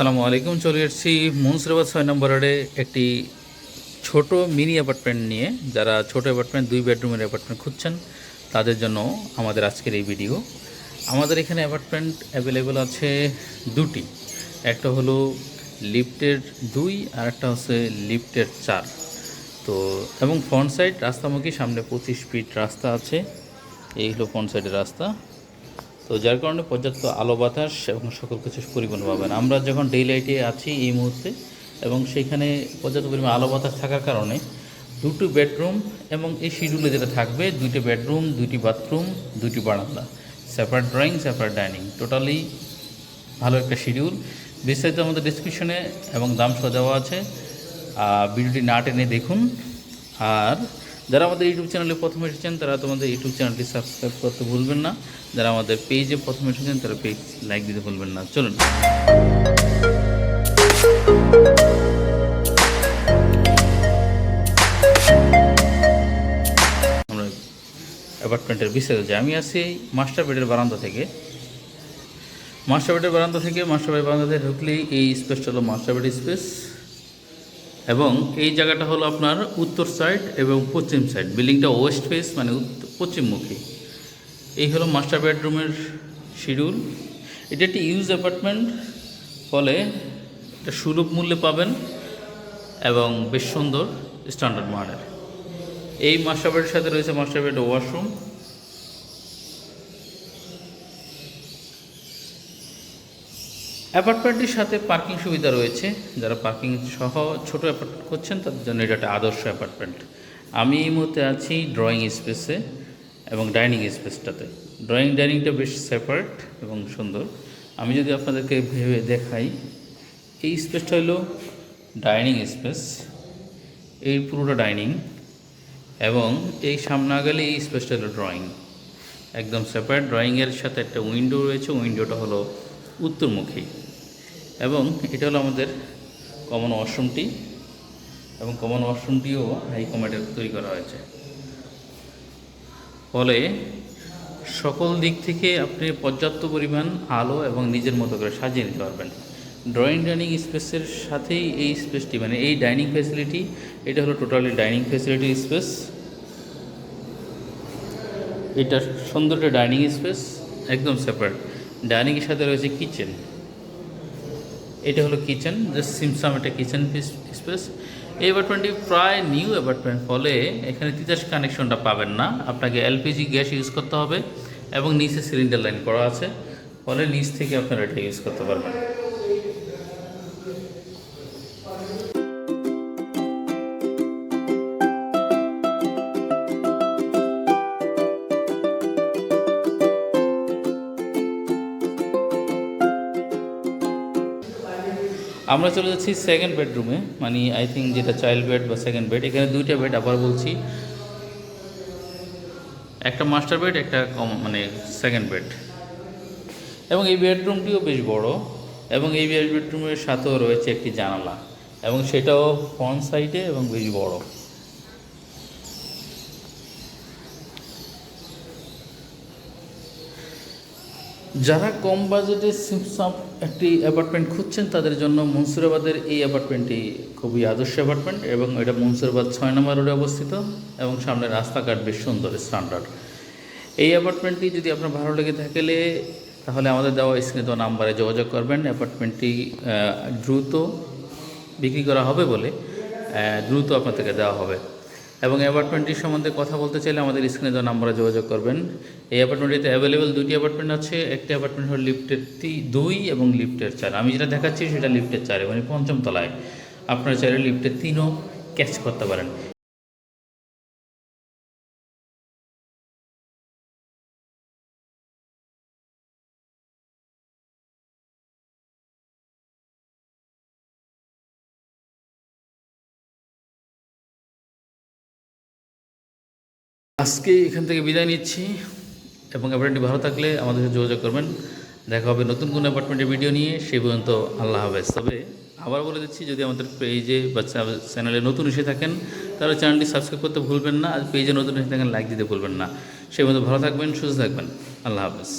আসসালামু আলাইকুম, চলে এসেছি মুন্সিরাবাদ ছয় নম্বরে একটি ছোট মিনি অ্যাপার্টমেন্ট নিয়ে। যারা ছোট অ্যাপার্টমেন্ট, দুই বেডরুমের অ্যাপার্টমেন্ট খুঁজছেন, তাদের জন্য আমাদের আজকের এই ভিডিও। আমাদের এখানে অ্যাপার্টমেন্ট অ্যাভেলেবেল আছে দুটি। একটা হলো লিফটের দুই, আর একটা হচ্ছে লিফটের চার। তো, এবং ফ্রন্ট সাইড রাস্তামুখী, সামনে পঁচিশ ফিট রাস্তা আছে। এই হলো ফ্রন্ট সাইডের রাস্তা। তো যার কারণে পর্যাপ্ত আলো বাতাস এবং সকল কিছু পরিপূর্ণ পাবেন। আমরা যখন ডে লাইটে আছি এই মুহূর্তে এবং সেইখানে পর্যাপ্ত পরিমাণ আলো বাতাস থাকার কারণে দুটো বেডরুম এবং এই শিডিউলে যেটা থাকবে, দুইটি বেডরুম দুইটি বাথরুম দুইটি বারান্দা separate drawing separate dining totally ভালো একটা শিডিউল বিস্তারিত আমাদের ডিসক্রিপশনে এবং দাম সহ আছে। ভিডিওটি না টেনে দেখুন। আর যারা আমাদের ইউটিউব চ্যানেলে প্রথমে এসেছেন, তারা তোমাদের ইউটিউব চ্যানেলটি সাবস্ক্রাইব করতে ভুলবেন না। যারা আমাদের পেজে প্রথমে এসেছেন, তারা পেজ লাইক দিতে ভুলবেন না। চলুন। অ্যাপার্টমেন্টের বিস্তারিত যাই। আমি আছি মাস্টার বেডের বারান্দা থেকে। মাস্টার বেডের বারান্দা থেকে মাস্টার বেডের বারান্দা থেকে ঢুকলেই এই স্পেসটা হলো মাস্টার বেড স্পেস। এবং এই জায়গাটা হলো আপনার উত্তর সাইড এবং পশ্চিম সাইড বিল্ডিংটা ওয়েস্ট ফেস মানে পশ্চিমমুখী। এই হলো মাস্টার বেডরুমের শিডিউল এটা একটি ইউজ অ্যাপার্টমেন্ট ফলে এটা সুলভ মূল্যে পাবেন এবং বেশ সুন্দর স্ট্যান্ডার্ড মানের। এই মাস্টার বেডের সাথে রয়েছে মাস্টার বেড ওয়াশরুম অ্যাপার্টমেন্টটির সাথে পার্কিং সুবিধা রয়েছে। যারা পার্কিং সহ ছোট অ্যাপার্টমেন্ট করছেন তাদের জন্য এটা একটা আদর্শ অ্যাপার্টমেন্ট। আমি এই মুহূর্তে আছি ড্রয়িং স্পেসে এবং ডাইনিং স্পেসটাতে। ড্রয়িং ডাইনিংটা বেশ সেপারেট এবং সুন্দর। আমি যদি আপনাদেরকে ভেবে দেখাই, এই স্পেসটা হলো ডাইনিং স্পেস। এই পুরোটা ডাইনিং এবং এই সামনে গেলে এই স্পেসটা হলো ড্রয়িং। একদম সেপারেট ড্রয়িংয়ের সাথে একটা উইন্ডো রয়েছে। উইন্ডোটা হলো উত্তরমুখী। এবং এটা হলো আমাদের কমন ওয়াশরুমটি এবং কমন ওয়াশরুমটিও হাই কমার্ডের তৈরি করা হয়েছে। ফলে সকল দিক থেকে আপনি পর্যাপ্ত পরিমাণ আলো এবং নিজের মতো করে সাজিয়ে নিতে পারবেন। ড্রয়িং ডাইনিং স্পেসের সাথেই এই স্পেসটি মানে এই ডাইনিং ফ্যাসিলিটি এটা হলো টোটালি ডাইনিং ফ্যাসিলিটি স্পেস এটা সুন্দর ডাইনিং স্পেস একদম সেপারেট ডাইনিংয়ের সাথে রয়েছে কিচেন এটা হলো কিচেন জাস্ট সিমসাম এটা কিচেন স্পেস এই অ্যাপার্টমেন্টটি প্রায় নিউ অ্যাপার্টমেন্ট ফলে এখানে তিতাস কানেকশনটা পাবেন না। আপনাকে এলপিজি গ্যাস ইউজ করতে হবে এবং নিচে সিলিন্ডার লাইন করা আছে। ফলে নিচ থেকে আপনারা এটা ইউজ করতে পারবেন। আমরা চলে যাচ্ছি সেকেন্ড বেডরুমে মানে আই থিঙ্ক যেটা চাইল্ড বেড বা সেকেন্ড বেড এখানে দুইটা বেড আবার বলছি। একটা মাস্টার বেড একটা কম মানে সেকেন্ড বেড এবং এই বেডরুমটিও বেশ বড়, এবং এই বেডরুমের সাথেও রয়েছে একটি জানালা, এবং সেটাও ফ্রন্ট সাইডে এবং বেশ বড়। যারা কম বাজেটে সিমসাম একটি অ্যাপার্টমেন্ট খুঁজছেন, তাদের জন্য মনসুরাবাদের এই অ্যাপার্টমেন্টটি খুবই আদর্শ অ্যাপার্টমেন্ট এবং এটা মনসুরাবাদ ছয় নম্বর রোডে অবস্থিত এবং সামনে রাস্তাঘাট বেশ সুন্দর স্ট্যান্ডার্ড এই অ্যাপার্টমেন্টটি যদি আপনার ভালো লেগে থাকলে তাহলে আমাদের দেওয়া স্ক্রিনে দেওয়া নাম্বারে যোগাযোগ করবেন। অ্যাপার্টমেন্টটি দ্রুত বিক্রি করা হবে বলে দ্রুত আপনাদেরকে দেওয়া হবে। এবং অ্যাপার্টমেন্টটির সম্বন্ধে কথা বলতে চাইলে আমাদের স্ক্রিনে দেওয়া নাম্বারে যোগাযোগ করবেন। এই অ্যাপার্টমেন্টটিতে অ্যাভেলেবেল দুটি অ্যাপার্টমেন্ট আছে, একটি অ্যাপার্টমেন্ট হল লিফটের দুই এবং লিফটের চার। আমি যেটা দেখাচ্ছি সেটা লিফটের চারে মানে পঞ্চম তলায়। আপনারা চাইলে লিফটের তিনও ক্যাচ করতে পারেন। আজকে এখান থেকে বিদায় নিচ্ছি এবং অ্যাপার্টমেন্টটি ভালো থাকলে আমাদের সাথে যোগাযোগ করবেন। দেখা হবে নতুন কোনো অ্যাপার্টমেন্টের ভিডিও নিয়ে। সেই পর্যন্ত আল্লাহ হাফেজ। তবে আবার বলে দিচ্ছি, যদি আমাদের পেজে বা চ্যানেলে নতুন এসে থাকেন, তাহলে চ্যানেলটি সাবস্ক্রাইব করতে ভুলবেন না। আর পেজে নতুন এসে থাকেন লাইক দিতে ভুলবেন না। সেই পর্যন্ত ভালো থাকবেন, সুস্থ থাকবেন। আল্লাহ হাফেজ।